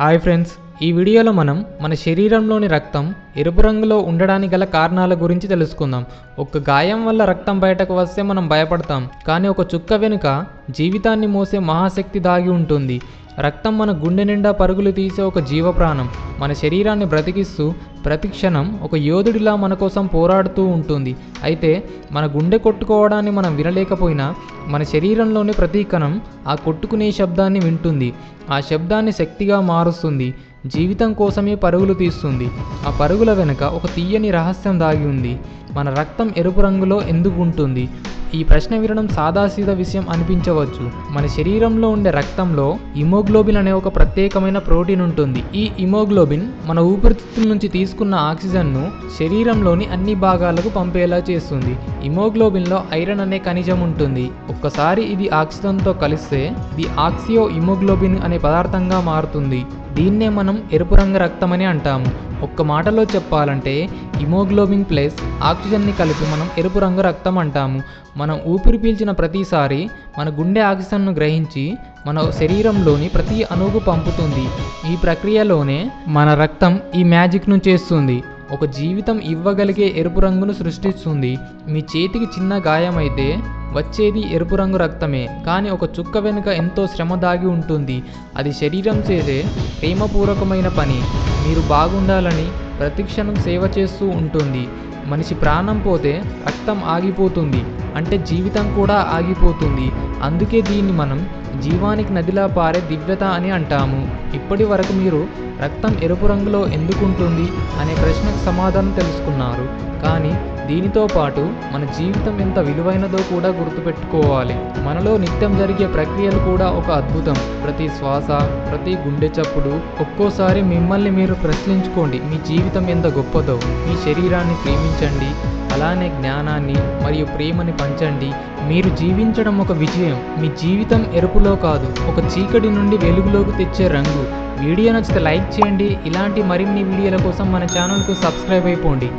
Hi friends ఈ వీడియోలో మనం మన శరీరంలోని రక్తం ఎరుపు రంగులో ఉండడానికి గల కారణాల గురించి తెలుసుకుందాం. ఒక గాయం వల్ల రక్తం బయటకు వస్తే మనం భయపడతాం కానీ ఒక చుక్క వెనుక జీవితాన్ని మోసే మహాశక్తి దాగి ఉంటుంది. రక్తం మన గుండె నిండా పరుగులు తీసే ఒక జీవప్రాణం. మన శరీరాన్ని బ్రతికిస్తూ ప్రతి క్షణం ఒక యోధుడిలా మన కోసం పోరాడుతూ ఉంటుంది. అయితే మన గుండె కొట్టుకోవడాన్ని మనం వినలేకపోయినా మన శరీరంలోని ప్రతి కణం ఆ కొట్టుకునే శబ్దాన్ని వింటుంది. ఆ శబ్దాన్ని శక్తిగా మారుస్తుంది. జీవితం కోసమే పరుగులు తీస్తుంది. ఆ పరుగుల వెనుక ఒక తీయని రహస్యం దాగి ఉంది. మన రక్తం ఎరుపు రంగులో ఎందుకు ఉంటుంది? ఈ ప్రశ్న వినడం సాదాసీదా విషయం అనిపించవచ్చు. మన శరీరంలో ఉండే రక్తంలో ఇమోగ్లోబిన్ అనే ఒక ప్రత్యేకమైన ప్రోటీన్ ఉంటుంది. ఈ ఇమోగ్లోబిన్ మన ఊపిరితిత్తుల నుంచి తీసుకున్న ఆక్సిజన్ను శరీరంలోని అన్ని భాగాలకు పంపేలా చేస్తుంది. ఇమోగ్లోబిన్లో ఐరన్ అనే ఖనిజం ఉంటుంది. ఒక్కసారి ఇది ఆక్సిజన్తో కలిస్తే ది ఆక్సియో ఇమోగ్లోబిన్ అనే పదార్థంగా మారుతుంది. దీన్నే మనం ఎరుపు రంగు రక్తం అని అంటాము. ఒక్క మాటలో చెప్పాలంటే హిమోగ్లోబిన్ ప్లస్ ఆక్సిజన్ని కలిపి మనం ఎరుపు రంగు రక్తం అంటాము. మనం ఊపిరి పీల్చిన ప్రతిసారి మన గుండె ఆక్సిజన్ను గ్రహించి మన శరీరంలోని ప్రతి అణువుకు పంపుతుంది. ఈ ప్రక్రియలోనే మన రక్తం ఈ మ్యాజిక్ను చేస్తుంది. ఒక జీవితం ఇవ్వగలిగే ఎరుపు రంగును సృష్టిస్తుంది. మీ చేతికి చిన్న గాయమైతే వచ్చేది ఎరుపు రంగు రక్తమే కానీ ఒక చుక్క వెనుక ఎంతో శ్రమ దాగి ఉంటుంది. అది శరీరం చేసే ప్రేమపూర్వకమైన పని. మీరు బాగుండాలని ప్రతిక్షణం సేవ చేస్తూ ఉంటుంది. మనిషి ప్రాణం పోతే రక్తం ఆగిపోతుంది. అంటే జీవితం కూడా ఆగిపోతుంది. అందుకే దీన్ని మనం జీవానికి నదిలా పారే దివ్యత అని అంటాము. ఇప్పటి వరకు మీరు రక్తం ఎరుపు రంగులో ఎందుకుంటుంది అనే ప్రశ్నకు సమాధానం తెలుసుకున్నారు. కానీ దీనితో పాటు మన జీవితం ఎంత విలువైనదో కూడా గుర్తుపెట్టుకోవాలి. మనలో నిత్యం జరిగే ప్రక్రియలు కూడా ఒక అద్భుతం. ప్రతి శ్వాస ప్రతి గుండె చప్పుడు ఒక్కోసారి మిమ్మల్ని మీరు ప్రశ్నించుకోండి మీ జీవితం ఎంత గొప్పదో. మీ శరీరాన్ని ప్రేమించండి అలానే జ్ఞానాన్ని మరియు ప్రేమని పంచండి. మీరు జీవించడం ఒక విజయం. మీ జీవితం ఎరుపులో కాదు ఒక చీకటి నుండి వెలుగులోకి తెచ్చే రంగు. వీడియో నచ్చితే లైక్ చేయండి. ఇలాంటి మరిన్ని వీడియోల కోసం మన ఛానల్కు సబ్స్క్రైబ్ అయిపోండి.